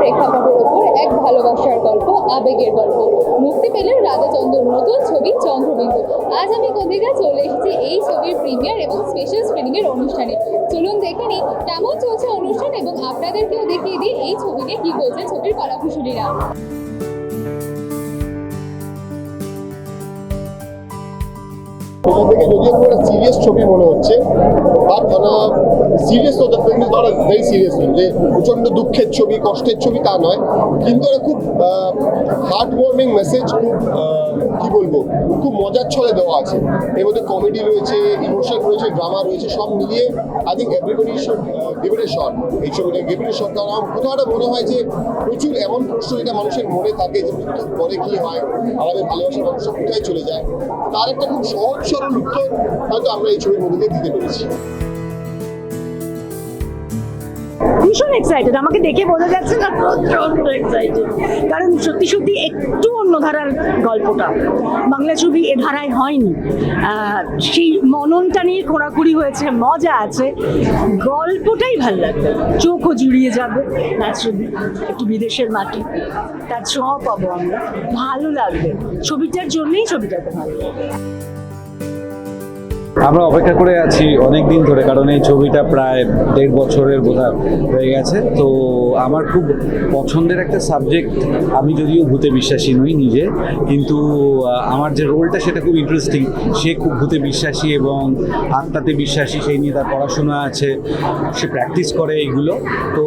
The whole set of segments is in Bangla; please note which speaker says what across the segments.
Speaker 1: প্রেক্ষাপটের ওপর এক ভালোবাসার গল্প, আবেগের গল্প। মুক্তি পেলেন রাধাচন্দ্রর নতুন ছবি চন্দ্রবিন্দু। আজ আমি কোদিকা চলে এসেছি এই ছবির প্রিমিয়ার এবং স্পেশাল স্ক্রিনিং এর অনুষ্ঠানে। চলুন দেখে নিই কেমন চলছে অনুষ্ঠান এবং আপনাদেরকেও দেখিয়ে দিই এই ছবি নিয়ে কি বলছে ছবির কলাকুশলীরা।
Speaker 2: থেকে যদিও খুব একটা সিরিয়াস ছবি মনে হচ্ছে। বাট সিরিয়াস তো the film is not very serious film যে প্রচণ্ড দুঃখের ছবি, কষ্টের ছবি তা নয়। কিন্তু একটা খুব হার্ট ওয়ার্মিং মেসেজ খুব কি বলব, খুব মজার ছলে দেওয়া আছে। এর মধ্যে কমেডি রয়েছে ইমোশন রয়েছে ড্রামা রয়েছে, সব মিলিয়ে I think everybody should give it a shot এই ছবিটা গিভ ইট এ শট কারণ কোথাও একটা মনে হয় যে প্রচুর এমন প্রশ্ন যেটা মানুষের মনে থাকে যে মৃত্যুর পরে কি হয়, আমাদের ভালোবাসার মানুষের কোথায় চলে যায়। তার একটা খুব সহজ সরল উত্তর হয়তো আমরা এই ছবির মধ্যে দিতে পেরেছি।
Speaker 3: ভীষণ এক্সাইটেড আমাকে দেখে বোঝা যাচ্ছে না প্রচণ্ড এক্সাইটেড কারণ সত্যি সত্যি একটু অন্য ধারার গল্পটা। বাংলা ছবি এ ধারায় হয়নি। সেই মননটা নিয়ে খোঁড়াখুড়ি হয়েছে, মজা আছে। গল্পটাই ভালো লাগবে চোখও জুড়িয়ে যাবে। ন্যাচুরালি একটু বিদেশের মাটি। তার ছোঁয়া পাবো আমরা। ভালো লাগবে। ছবিটার জন্যই ছবিটাকে ভালো লাগবে
Speaker 4: আমরা অপেক্ষা করে আছি অনেক দিন ধরে, কারণ এই ছবিটা প্রায় দেড় বছরের বোধহয় হয়ে গেছে। তো আমার খুব পছন্দের একটা সাবজেক্ট, আমি যদিও ভূতে বিশ্বাসী নই নিজে, কিন্তু আমার যে রোলটা সেটা খুব ইন্টারেস্টিং সে খুব ভূতে বিশ্বাসী এবং আত্মাতে বিশ্বাসী, সেই নিয়ে তার পড়াশোনা আছে, সে প্র্যাকটিস করে এইগুলো। তো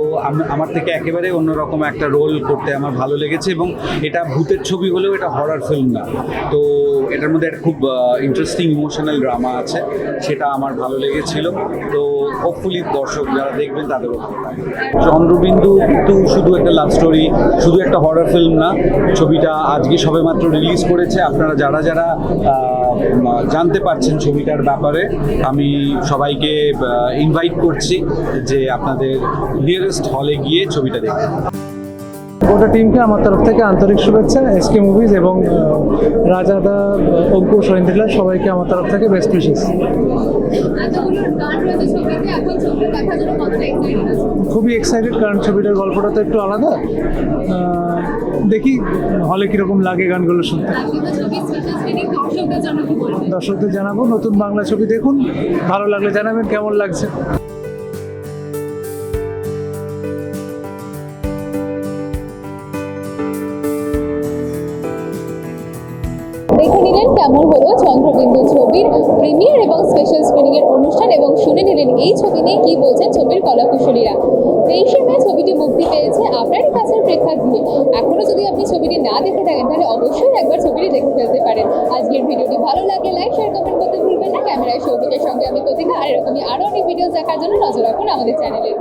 Speaker 4: আমার থেকে একেবারে অন্যরকম একটা রোল করতে আমার ভালো লেগেছে এবং এটা ভূতের ছবি হলেও এটা হরার ফিল্ম না। তো এটার মধ্যে একটা খুব ইন্টারেস্টিং ইমোশনাল ড্রামা আছে, সেটা আমার ভালো লেগেছিল। তো হোপফুলি দর্শক যারা দেখবেন তাদেরও চন্দ্রবিন্দু কিন্তু শুধু একটা লাভ স্টোরি শুধু একটা হরার ফিল্ম না, ছবিটা আজকে সবেমাত্র রিলিজ করেছে। আপনারা যারা যারা জানতে পারছেন ছবিটার ব্যাপারে, আমি সবাইকে ইনভাইট করছি যে আপনাদের নিয়ারেস্ট হলে গিয়ে ছবিটা দেখুন।
Speaker 5: গোটা টিমকে আমার তরফ থেকে আন্তরিক শুভেচ্ছা এসকে মুভিজ এবং রাজাদা আহ, অঙ্কুশ সবাইকে আমার তরফ থেকে বেস্ট উইশেস খুবই এক্সাইটেড কারণ ছবিটার গল্পটা তো একটু আলাদা। দেখি হলে কীরকম লাগে গানগুলো শুনতে।
Speaker 1: কি
Speaker 5: দর্শকদের জানাব নতুন বাংলা ছবি দেখুন ভালো লাগলে জানাবেন কেমন লাগছে?
Speaker 1: দেখে নিলেন কেমন হলো চন্দ্রবিন্দু ছবির প্রিমিয়ার এবং স্পেশাল স্ক্রিনিং এর অনুষ্ঠান এবং শুনে নিলেন এই ছবি নিয়ে কি বলছেন ছবির কলাকুশলীরা। তেইশে মে ছবিটি মুক্তি পেয়েছে আপনারই কাছের প্রেক্ষাগৃহে। এখনও যদি আপনি ছবিটি না দেখে থাকেন, তাহলে অবশ্যই একবার ছবিটি দেখে ফেলতে পারেন। আজকের ভিডিওটি ভালো লাগলে লাইক শেয়ার কমেন্ট করতে ভুলবেন না। ক্যামেরায় সৌভিকের সঙ্গে আমি প্রতিভা। আর এরকমই আরও অনেক ভিডিও দেখার জন্য নজর রাখুন আমাদের চ্যানেলে